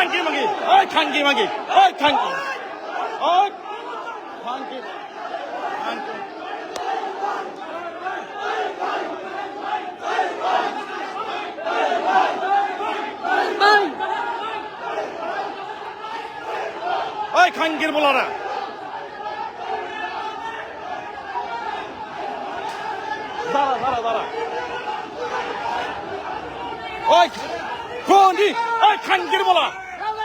খানকি মাগি ওই খানকি মাগি ওই খানকি ওই খানকি খানকি ওই খানকির বলারা দাঁড়া দাঁড়া দাঁড়া ওই কোনি ওই খানকির বলা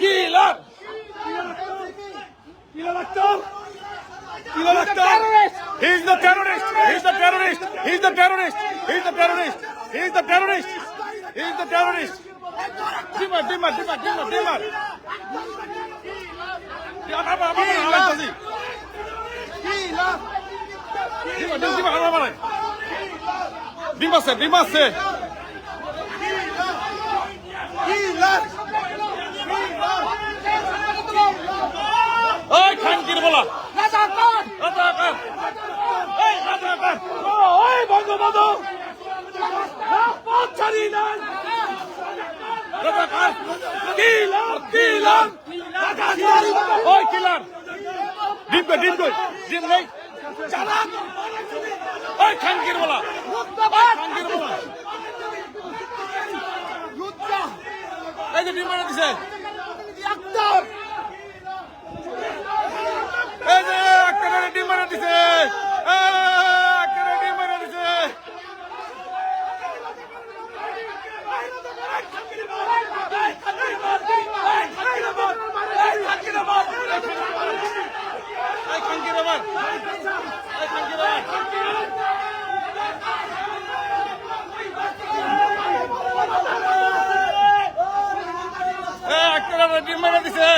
Killer killer He's the terrorist. He's the terrorist. He's the terrorist. He's the terrorist. He's the terrorist. He's the terrorist. Dimar, dimar, dimar, dimar, dimar. Apa apa apa apa ওই বঙ্গবন্ধু পৌঁছানি নাই। কিলার ডিম কই ডিম নেই ওই খানকির বলা। খানকির বলা। এই যে ডিম মারা দিছে। এই যে একটা ডিম মারা দিছে একটা ডিম মারা দিছে এই খানকির আবার এই খানকির আবার এই একটা ডিম মারা দিছে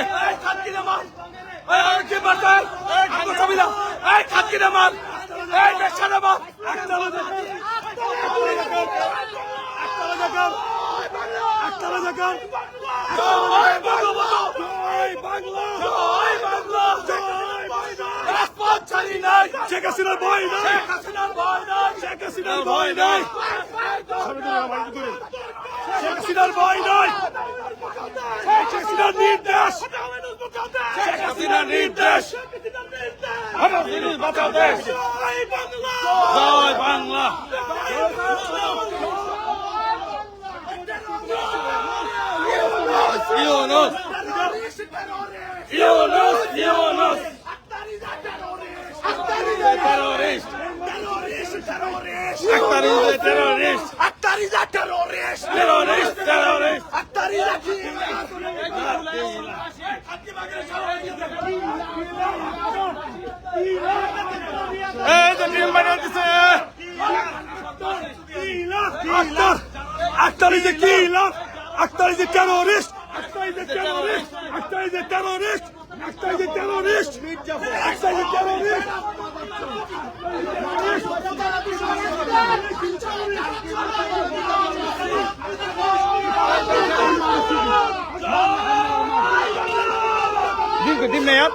শেখ হাসিনার ভয় নাই। শেখ হাসিনার ভয় নাই। শেখ হাসিনার ভয় নাই। শেখ হাসিনার ভয় নাই। শেখ হাসিনার নির্দেশ। শেখ হাসিনার নির্দেশ। বাঁচাও দেশ। জয় বাংলা। জয় Bangla. Yunus. Yunus terrorist Akhtar is a terrorist Akhtar is a terrorist. terrorist terrorist Akhtar is a killer. Akhtar is a killer. Akhtar is a terrorist. terörist! Seni terörist! Dinle, dinle yap.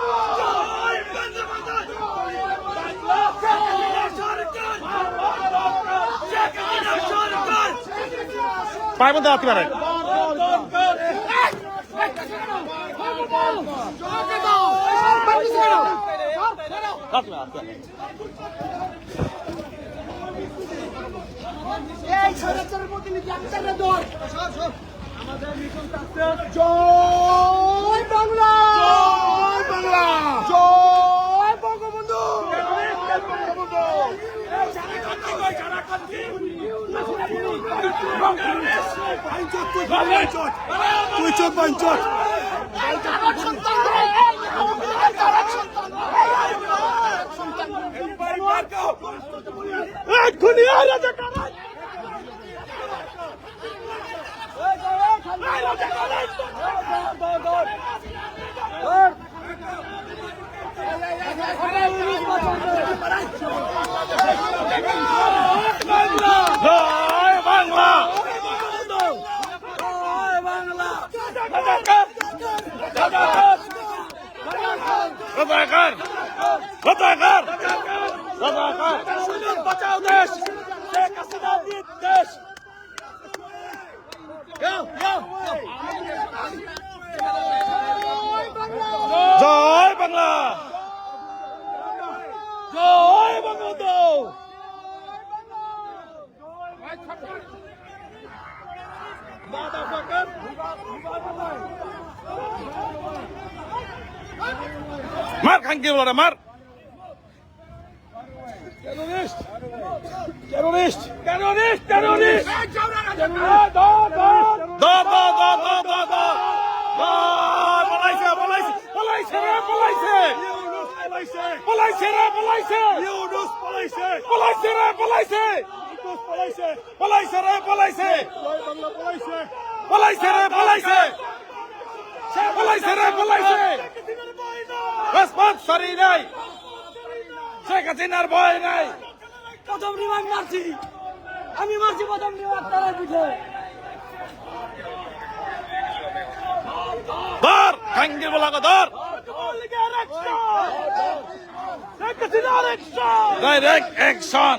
Parmağı dağıtıver. রাখতে পারে। এই স্বৈরাচারের প্রতিনিধি আক্তারের দল জয় বাংলা জয় বাংলা জয় বঙ্গবন্ধু তুই চোখ এক্ষুনি খুনিয়া রাজাকার Katakan! Katakan! Katakan! বাঁচাও দেশ শেখ হাসিনা দেশ টেরোরিস্ট টেরোরিস্ট টেরোরিস্ট টেরোরিস্ট পলাইছে রে পলাইছে পলাইছে রে পলাইছে রেসপন্স সরি নাই শেখ হাসিনার ভয় নাই। প্রথম রিমান্ড মারছি। আমি মারছি প্রথম রিমান্ড তারা পিঠে ধর খাঙ্গি বলা ধর। ডাইরেক্ট অ্যাকশন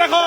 দেখো।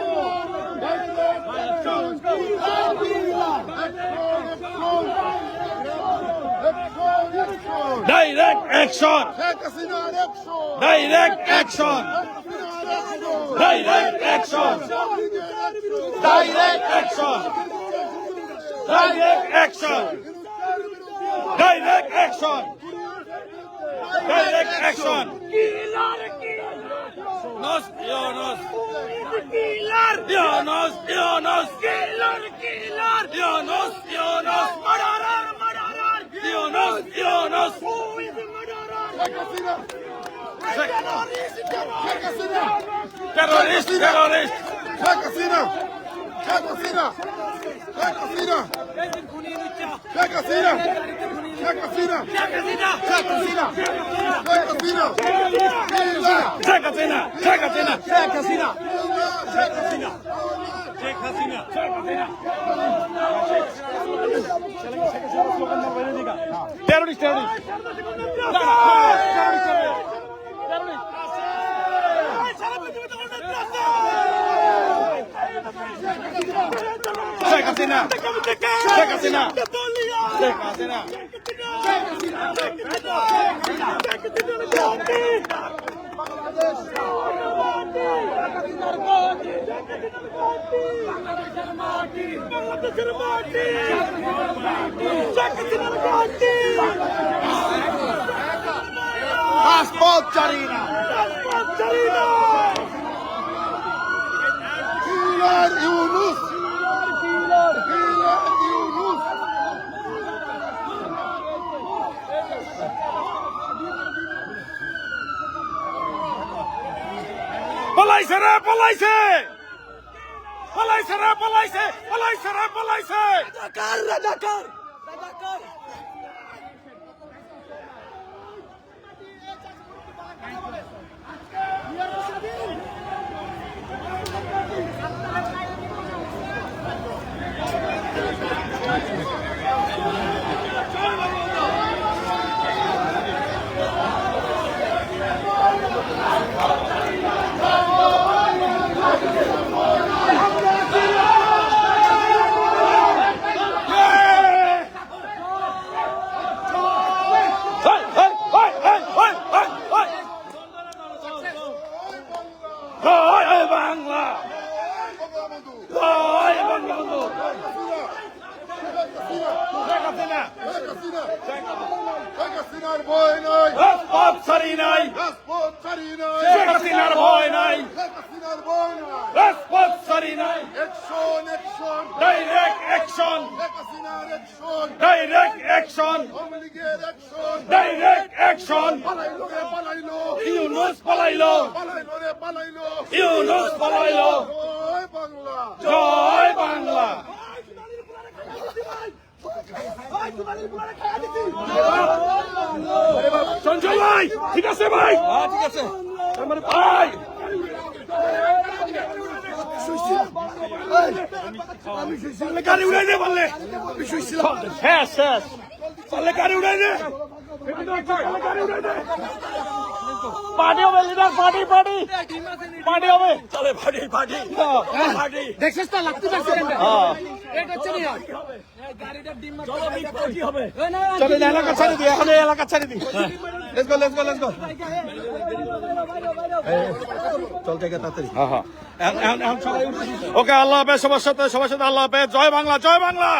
Direct action direct action direct action direct action direct action direct action direct action Nos, Jonas. Killer. Jonas, Jonas. Killer, killer. Jonas, Jonas. Terrorist! Terrorist! Check Sheikh Hasina. Terrorist terrorist. Sheikh Hasina. Sheikh Hasina. Sheikh Hasina. Sheikh Hasina. Asphalt Jarina! Asphalt Jarina! পলাইছে রে পলাইছে! পলাইছে রে পলাইছে পলাইছে রে পলাইছে! রাজাকার রাজাকার রাজাকার সঞ্জয় ভাই ঠিক আছে ভাই? হ্যাঁ ঠিক আছে। মানে ভাই। গাড়ি উড়াই দে শেষ শেষ পারলে গাড়ি উড়াই দে। পার্টি হবে লিডার পার্টি পার্টি। পার্টি হবে। চলে পার্টি পার্টি। পার্টি। দেখছিস তো লাগতে পারছি হ্যাঁ। এটা হচ্ছে না চলো বিগ পার্টি হবে? চলে এলাকা ছেড়ে দিই এখন এলাকা ছেড়ে দিই। Let's go let's go let's go চল থেকে তাড়াতাড়ি। হ্যাঁ হ্যাঁ। ওকে আল্লাহ হাফেজ সবার সাথে সবার সাথে আল্লাহ হাফেজ। জয় বাংলা জয় বাংলা।